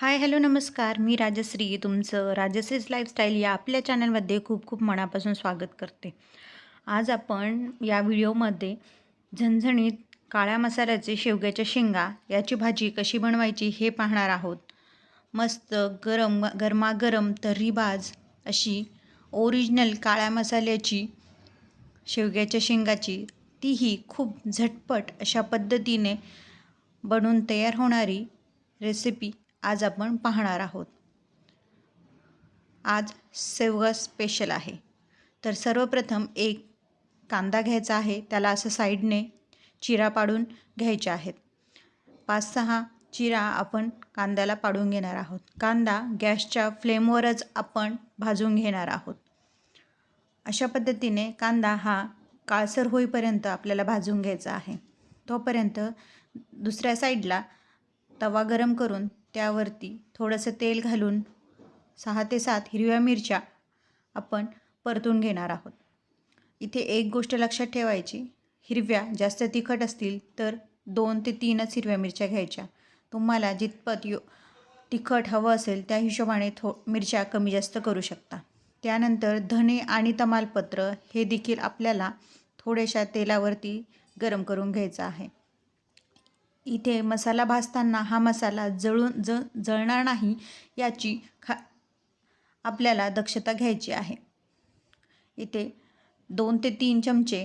Hi hello नमस्कार. मी राजश्री. तुमचं राजश्रीज lifestyle या आपल्या चॅनलमध्ये खूप खूप मनापासून स्वागत करते. आज आपण या व्हिडिओमध्ये झणझणीत काळ्या मसाल्याचे शेवग्याच्या शेंगा याची भाजी कशी बनवायची हे पाहणार आहोत. मस्त गरम गरमागरम तर्रीबाज अशी ओरिजिनल काळ्या मसाल्याची शेवग्याच्या शेंगाची तीही खूप झटपट अशा पद्धतीने बनवून तयार होणारी रेसिपी आज आपण पाहणार आहोत. आज सेवगा स्पेशल आहे. तर सर्वप्रथम एक कांदा घ्यायचा आहे त्याला असं साईडने चिरा पाडून घ्यायचे आहेत. पाच सहा चिरा आपण कांद्याला पाडून घेणार आहोत. कांदा गॅसच्या फ्लेमवरच आपण भाजून घेणार आहोत. अशा पद्धतीने कांदा हा काळसर होईपर्यंत आपल्याला भाजून घ्यायचा आहे. तोपर्यंत दुसऱ्या साईडला तवा गरम करून त्यावरती थोडंसं तेल घालून सहा ते सात हिरव्या मिरच्या आपण परतून घेणार आहोत. इथे एक गोष्ट लक्षात ठेवायची हिरव्या जास्त तिखट असतील तर दोन ते तीनच हिरव्या मिरच्या घ्यायच्या. तुम्हाला जितपत यो तिखट हवं असेल त्या हिशोबाने थो मिरच्या कमी जास्त करू शकता. त्यानंतर धने आणि तमालपत्र हे देखील आपल्याला थोड्याशा तेलावरती गरम करून घ्यायचं आहे. इथे मसाला भाजताना हा मसाला जळून ज जळणार नाही याची खा आपल्याला दक्षता घ्यायची आहे. इथे दोन ते तीन चमचे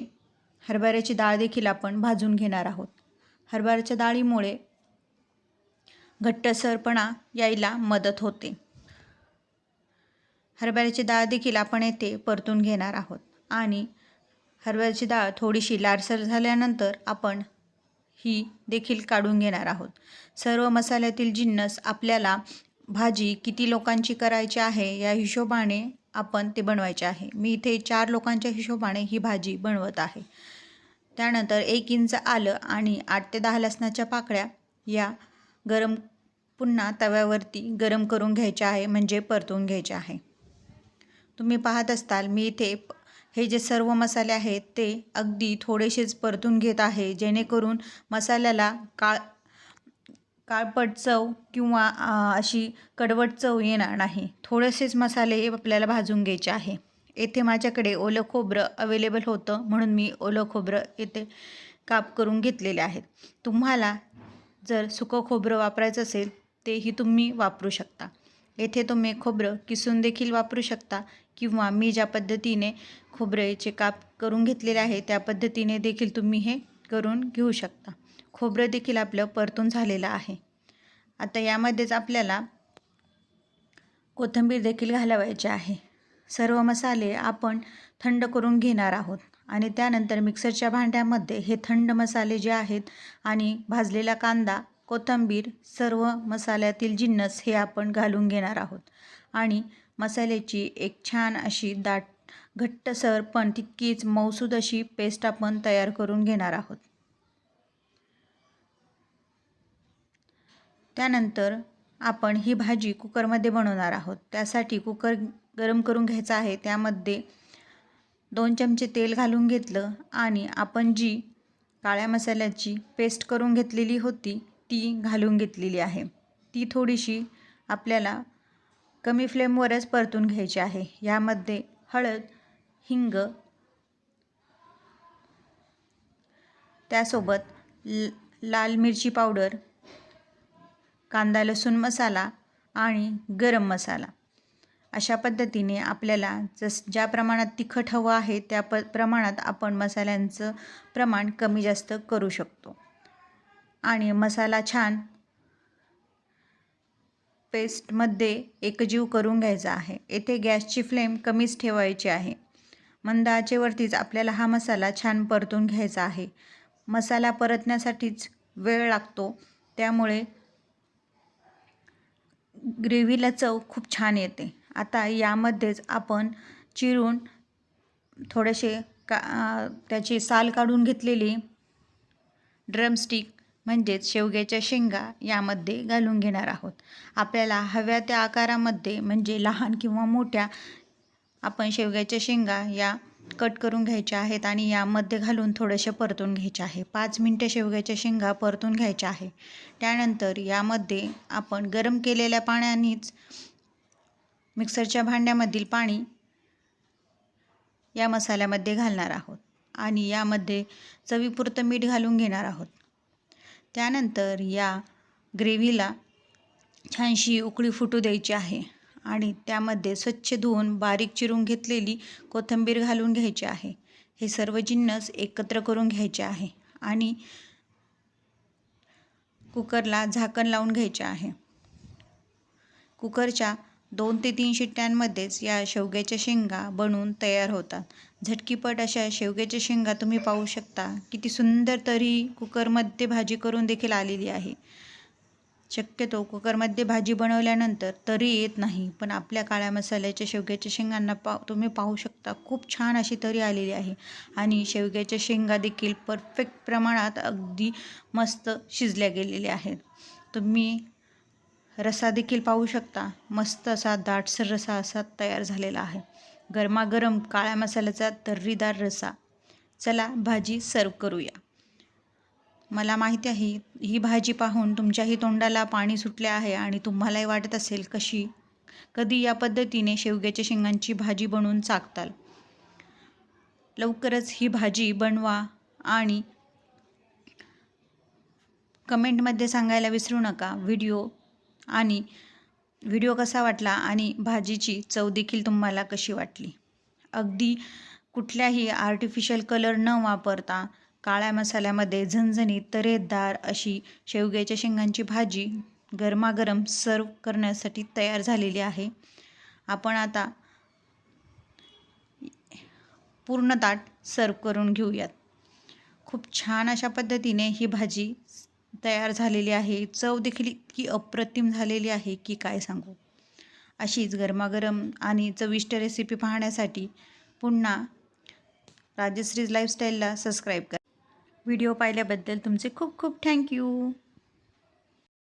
हरभऱ्याची डाळ देखील आपण भाजून घेणार आहोत. हरभऱ्याच्या डाळीमुळे घट्टसरपणा यायला मदत होते. हरभऱ्याची डाळ देखील आपण येथे परतून घेणार आहोत आणि हरभऱ्याची डाळ थोडीशी लारसर झाल्यानंतर आपण ही देखील काढून घेणार आहोत. सर्व मसाल्यातील जिन्नस आपल्याला भाजी किती लोकांची करायची आहे या हिशोबाने आपण ते बनवायचे आहे. मी इथे चार लोकांच्या हिशोबाने ही भाजी बनवत आहे. त्यानंतर एक इंच आलं आणि आठ ते दहा लसणाच्या पाकळ्या या गरम पुन्हा तव्यावरती गरम करून घ्यायच्या आहे म्हणजे परतून घ्यायचे आहे. तुम्ही पाहत असताल मी इथे हे जे सर्व मसाले आहेत ते अगदी थोडेसेच परतून घेत आहे जेणेकरून मसाल्याला काळ काळपट चव किंवा अशी कडवट चव येणार नाही. थोडेसेच मसाले आपल्याला भाजून घ्यायचे आहे. येथे माझ्याकडे ओलं खोबरं अवेलेबल होतं म्हणून मी ओलं खोबरं येथे काप करून घेतलेले आहेत. तुम्हाला जर सुकं खोबरं वापरायचं असेल तेही तुम्ही वापरू शकता. येथे तुम्ही खोबरं किसून देखील वापरू शकता. किंवा मी ज्या पद्धतीने खोबऱ्याचे काप करून घेतलेले आहे त्या पद्धतीने देखील तुम्ही हे करून घेऊ शकता. खोबरं देखील आपलं परतून झालेलं आहे. आता यामध्येच आपल्याला कोथिंबीर देखील घालवायची आहे. सर्व मसाले आपण थंड करून घेणार आहोत आणि त्यानंतर मिक्सरच्या भांड्यामध्ये हे थंड मसाले जे आहेत आणि भाजलेला कांदा कोथिंबीर सर्व मसाल्यातील जिन्नस हे आपण घालून घेणार आहोत. आणि मसाल्याची एक छान अशी दाट घट्टसर पण तितकीच मौसूद अशी पेस्ट आपण तयार करून घेणार आहोत. त्यानंतर आपण ही भाजी कुकरमध्ये बनवणार आहोत. त्यासाठी कुकर गरम करून घ्यायचा आहे. त्यामध्ये दोन चमचे तेल घालून घेतलं आणि आपण जी काळ्या मसाल्याची पेस्ट करून घेतलेली होती ती घालून घेतलेली आहे. ती थोडीशी आपल्याला कमी फ्लेमवरच परतून घ्यायची आहे. यामध्ये हळद हिंग त्यासोबत ल लाल मिरची पावडर कांदा लसूण मसाला आणि गरम मसाला. अशा पद्धतीने आपल्याला जस ज्या प्रमाणात तिखट हवं आहे त्या प प्रमाणात आपण मसाल्यांचं प्रमाण कमी जास्त करू शकतो. आणि मसाला छान पेस्टमध्ये एकजीव करून घ्यायचा आहे. येथे गॅसची फ्लेम कमीच ठेवायची आहे. मंद आचेवरतीच आपल्याला हा मसाला छान परतून घ्यायचा आहे. मसाला परतण्यासाठीच वेळ लागतो. त्यामुळे ग्रेव्हीला चव खूप छान येते. आता यामध्येच आपण चिरून थोडेसे का त्याची साल काढून घेतलेली ड्रमस्टिक म्हणजेच शेवग्याच्या शेंगा यामध्ये घालून घेणार आहोत. आपल्याला हव्या त्या आकारामध्ये म्हणजे लहान किंवा मोठ्या आपण शेवग्याच्या शेंगा या कट करून घ्यायच्या आहेत आणि यामध्ये घालून थोडंसे परतून घ्यायचे आहे. पाच मिनटं शेवग्याच्या शेंगा परतून घ्यायच्या आहे. त्यानंतर यामध्ये आपण गरम केलेल्या पाण्यानेच मिक्सरच्या भांड्यामधील पाणी या मसाल्यामध्ये घालणार आहोत. आणि यामध्ये चवीपुरतं मीठ घालून घेणार आहोत. त्यानंतर या ग्रेव्हीला छानशी उकळी फुटू द्यायची आहे आणि त्यामध्ये स्वच्छ धुवून बारीक चिरून घेतलेली कोथिंबीर घालून घ्यायची आहे. हे सर्व जिन्नस एकत्र करून घ्यायचे आहे आणि कुकरला झाकण लावून घ्यायचे आहे. कुकरच्या दोन ते तीन शिट्ट्यांमध्येच या शेवग्याच्या शेंगा बनवून तयार होतात. झटकीपट अशा शेवग्याच्या शेंगा तुम्ही पाहू शकता. किती सुंदर तरी कुकरमध्ये भाजी करून देखील आलेली आहे. शक्यतो कुकरमध्ये भाजी बनवल्यानंतर तरी येत नाही पण आपल्या काळ्या मसाल्याच्या शेवग्याच्या शेंगांना पा तुम्ही पाहू शकता. खूप छान अशी तरी आलेली आहे. आणि शेवग्याच्या शेंगा देखील परफेक्ट प्रमाणात अगदी मस्त शिजल्या गेलेल्या आहेत. तुम्ही रसा देखील पाहू शकता. मस्त असा दाटसर रसा असा तयार झालेला आहे. गरमागरम काळ्या मसाल्याचा तर्रीदार रसा. चला भाजी सर्व करूया. मला माहिती आहे ही भाजी पाहून तुमच्याही तोंडाला पाणी सुटले आहे आणि तुम्हालाही वाटत असेल कशी कधी या पद्धतीने शेवग्याच्या शेंगांची भाजी बनवून चाकताल. लवकरच ही भाजी बनवा आणि कमेंटमध्ये सांगायला विसरू नका. व्हिडिओ आणि व्हिडिओ कसा वाटला आणि भाजीची चव देखील तुम्हाला कशी वाटली? अगदी कुठल्याही आर्टिफिशियल कलर न वापरता काळ्या मसाल्यामध्ये झणझणीत तरेदार अशी शेवग्याच्या शेंगांची भाजी गरमागरम सर्व करण्यासाठी तयार झालेली आहे. आपण आता पूर्ण ताट सर्व करून घेऊयात. खूप छान अशा पद्धतीने ही भाजी तयार झालेली आहे. चव देखील इतकी अप्रतिम झालेली आहे की काय सांगू? अशीच गरमागरम आणि चविष्ट रेसिपी पाहण्यासाठी पुन्हा राजश्रीज लाईफस्टाईलला सबस्क्राईब करा. व्हिडिओ पाहिल्याबद्दल तुमचे खूप खूप थँक्यू